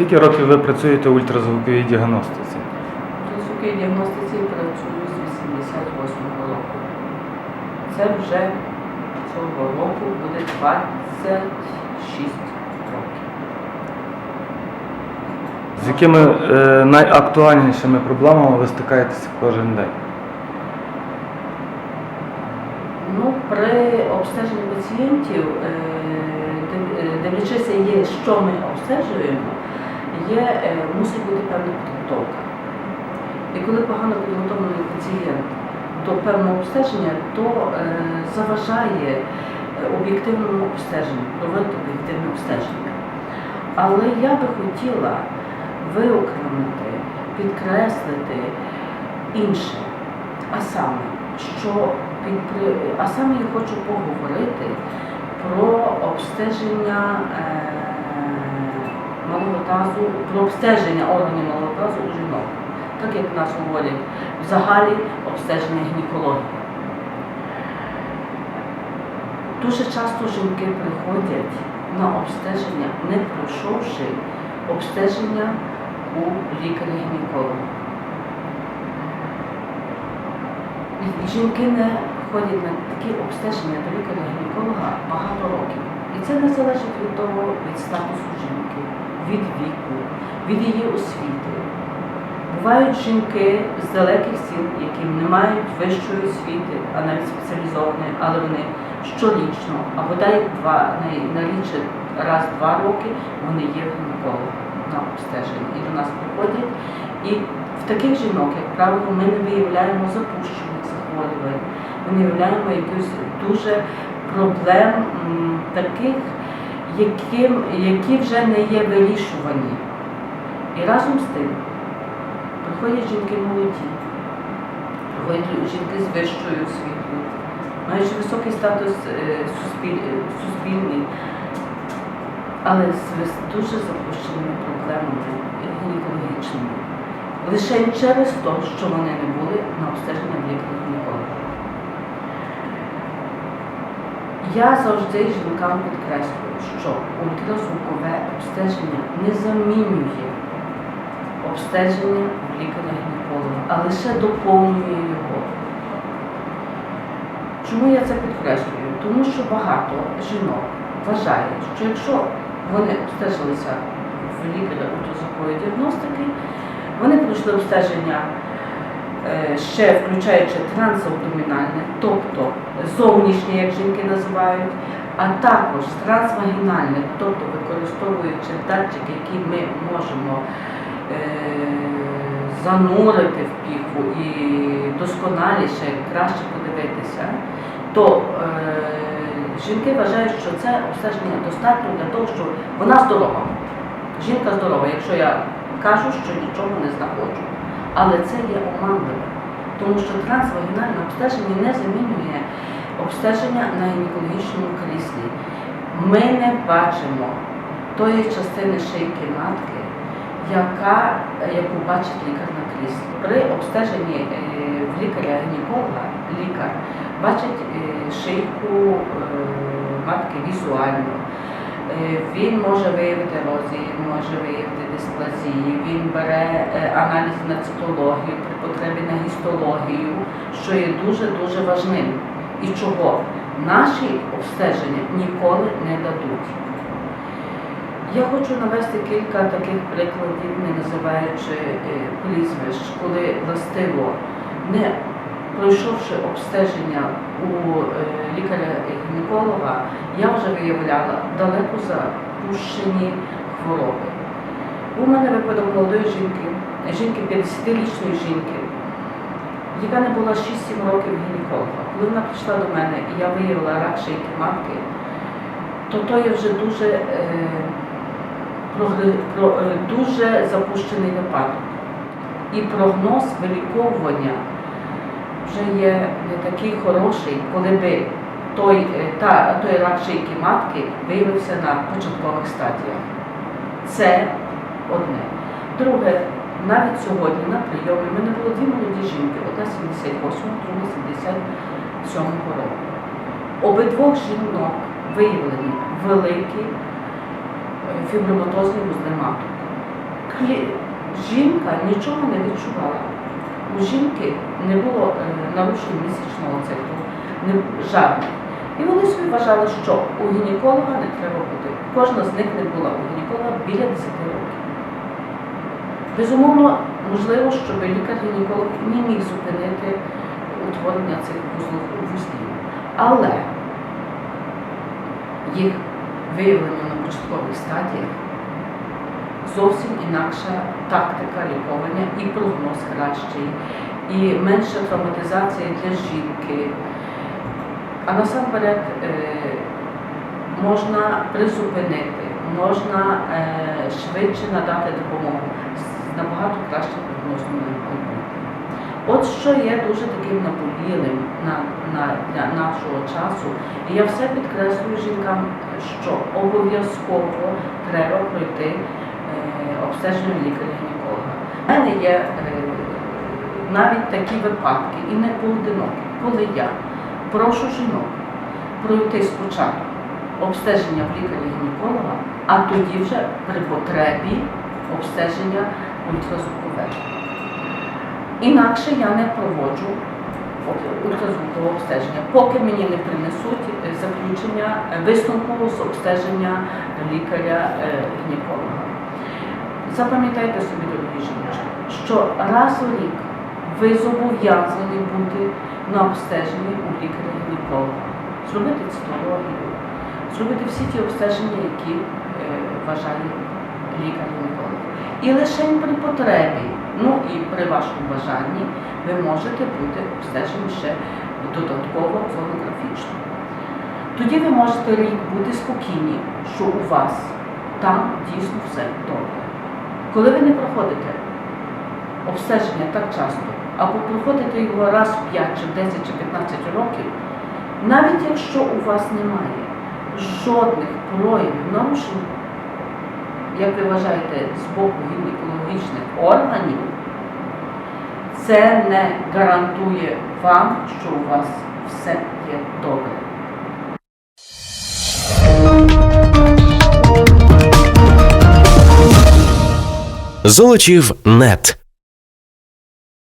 Скільки років ви працюєте в ультразвуковій діагностиці? При звуковій діагностиці працюю з 88 року. Це вже цього року буде 26 років. З якими е, найактуальнішими проблемами ви стикаєтеся кожен день? Ну, при обстеженні пацієнтів, е, див- дивлячися, є, що ми обстежуємо, є, е, мусить бути певна підготовка. І коли погано підготовлений пацієнт до певного обстеження, то е, заважає е, об'єктивному обстеженню, проводити об'єктивне обстеження. Але я би хотіла виокремити, підкреслити інше, а саме, що а саме я хочу поговорити про обстеження малого тазу, про обстеження органів малого тазу у жінок. Так як нас говорять в загалі обстеження гінекології. Дуже часто жінки приходять на обстеження, не пройшовши обстеження у лікаря-гінеколога. Жінки не ходять на такі обстеження до лікаря-гінеколога багато років. І це не залежить від того, від статусу жінки, від віку, від її освіти. Бувають жінки з далеких сіл, які не мають вищої освіти, а навіть спеціалізованої, але вони щорічно, або дай два на- на раз-два роки, вони є гінеколога на обстеженні. І до нас приходять. І в таких жінок, як правило, ми не виявляємо запущених захворювань, ми не виявляємо якихось дуже проблем таких, яким, які вже не є вирішувані. І разом з тим приходять жінки молоді, приходять жінки з вищою освітою, маючи високий статус е, суспіль- е, суспільний, але з дуже запущеними проблемами гінекологічними. Лише через те, що вони не були на обстеженні в лікаря-гінеколога. Я завжди жінкам підкреслюю, що ультразвукове обстеження не замінює обстеження в лікаря-гінеколога, а лише доповнює його. Чому я це підкреслюю? Тому що багато жінок вважають, що якщо вони обстежилися в лікаря ультразвукової діагностики, вони пройшли обстеження ще включаючи трансабдомінальне, тобто зовнішнє, як жінки називають, а також трансвагінальне, тобто використовуючи датчик, який ми можемо е, занурити в піхву і досконаліше, краще подивитися, то е, жінки вважають, що це обстеження достатньо для того, що вона здорова. Жінка здорова, якщо я кажу, що нічого не знаходжу. Але це є оманливе, тому що трансвагінальне обстеження не замінює обстеження на гінекологічному кріслі. Ми не бачимо тої частини шийки матки, яка, яку бачить лікар на кріслі. При обстеженні е, в лікаря-гінеколога лікар бачить е, шийку е, матки візуально. Е, Він може виявити ерозії, може виявити дисплазії, він бере е, аналіз на цитологію, при потребі на гістологію, що є дуже-дуже важливим. І чого наші обстеження ніколи не дадуть. Я хочу навести кілька таких прикладів, не називаючи е, прізвищ, коли властиво, не пройшовши обстеження у е, лікаря-гінеколога, я вже виявляла далеко запущені хвороби. У мене випадок молодої жінки, жінки 50-річної жінки, яка не була 6-7 років гінеколога. Коли вона прийшла до мене і я виявила рак шийки матки, то то є вже дуже, е, е, дуже запущений випадок. І прогноз виліковування вже є не такий хороший, коли би той, е, та, той рак шийки матки виявився на початкових стадіях. Це одне. Друге, навіть сьогодні на прийомі в мене було дві молоді жінки, одна 78, друга 77 року. Обидвох жінок виявлені великі е, фіброматозні вузли жінка нічого не відчувала. У жінки не було е, нарушень місячного циклу, не, жадних. І вони собі вважали, що у гінеколога не треба бути. Кожна з них не була у гінеколога біля 10 років. Безумовно, можливо, що лікар-гінеколог не міг зупинити утворення цих вузлів. Але їх виявлення на початкових стадіях зовсім інакша тактика лікування і прогноз кращий, і менша травматизація для жінки. А насамперед е, можна призупинити, можна е, швидше надати допомогу з набагато кращим прогнозом майбутнє. От що є дуже таким наболілим на, на, для нашого часу, і я все підкреслюю жінкам, що обов'язково треба пройти обстеження лікаря-гінеколога. У мене є е, навіть такі випадки, і не поодинокі, коли я прошу жінок пройти спочатку обстеження в лікаря-гінеколога, а тоді вже при потребі обстеження ультразвукове. Інакше я не проводжу ультразвукове обстеження, поки мені не принесуть е, заключення е, висновку з обстеження лікаря-гінеколога. Запам'ятайте собі, дорогі жіночки, що раз у рік ви зобов'язані бути на обстеженні у лікаря-гінеколога, зробити цитологію, зробити всі ті обстеження, які е, вважає лікар-гінеколог. І лише при потребі, ну і при вашому бажанні, ви можете бути обстежені ще додатково зонографічно. Тоді ви можете рік бути спокійні, що у вас там дійсно все добре. Коли ви не проходите обстеження так часто, або проходите його раз в 5 чи 10 чи 15 років, навіть якщо у вас немає жодних проявів нарушень, як ви вважаєте, з боку гінекологічних органів, це не гарантує вам, що у вас все є добре. Золочів нет.